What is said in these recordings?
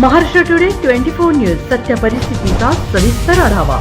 Maharashtra today twenty four news सत्य परिस्थितीचा सविस्तर आढावा.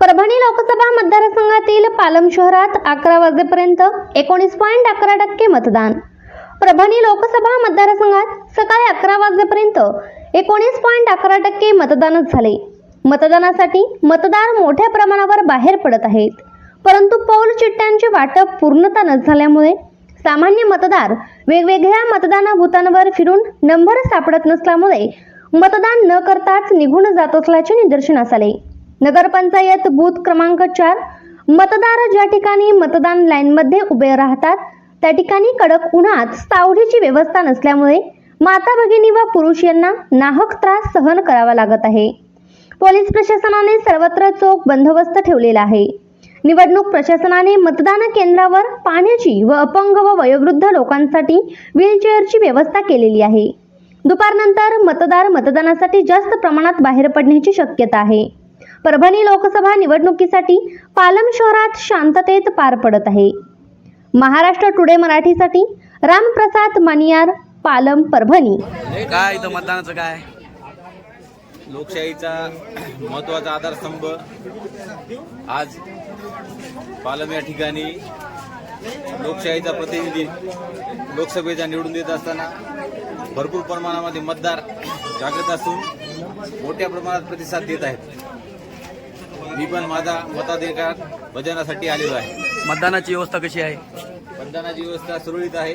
परभणी लोकसभा मतदारसंघातील पालम शहरात अकरा वाजेपर्यंत एकोणीस पॉईंट अकरा टक्के मतदान. परभणी लोकसभा मतदारसंघात सकाळी अकरा वाजेपर्यंत एकोणीस पॉईंट अकरा टक्के मतदानच झाले. मतदानासाठी मतदार मोठ्या प्रमाणावर बाहेर पडत आहेत. परंतु पौल चिठ्ठ्यांचे वाटप पूर्णता न झाल्यामुळे सामान्य मतदार वेगवेगळ्या मतदाना भूतांवर फिरून नंबर सापडत नसल्यामुळे मतदान न करताच निघून जात असल्याचे निदर्शनास आले. नगरपंचायत बूथ क्रमांक चार मतदार ज्या ठिकाणी मतदान लाईनमध्ये उभे राहतात त्या ठिकाणी कडक उन्हात सावलीची व्यवस्था नसल्यामुळे माता भगिनी व पुरुष यांना नाहक त्रास सहन करावा लागत आहे. पोलीस प्रशासनाने सर्वत्र चोख बंदोबस्त ठेवलेला आहे. निवडणूक प्रशासनाने मतदान केंद्रावर पाण्याची व अपंग व वयोवृद्ध लोकांसाठी व्हीलचेअरची व्यवस्था केलेली आहे. दुपारनंतर मतदार मतदानासाठी जास्त प्रमाणात बाहेर पडण्याची शक्यता आहे. परभणी लोकसभा निवडणुकीसाठी पालम शहरात शांततेत पार पडत आहे. महाराष्ट्र टुडे मराठीसाठी रामप्रसाद मानियार पालम परभणी. काय इथं मतदानाचं काय? लोकशाहीचा महत्त्वाचा आधारस्तंभ आज पालम या ठिकाणी लोकशाहीचा प्रतिनिधी लोकसभेचा निवडून देत असताना भरपूर प्रमाणामध्ये मतदार जागृत असून मोठ्या प्रमाणात प्रतिसाद देत आहेत. मी पण माझा मताधिकार बजावण्यासाठी आलेलो आहे. मतदानाची व्यवस्था कशी आहे? मतदानाची व्यवस्था सुरळीत आहे.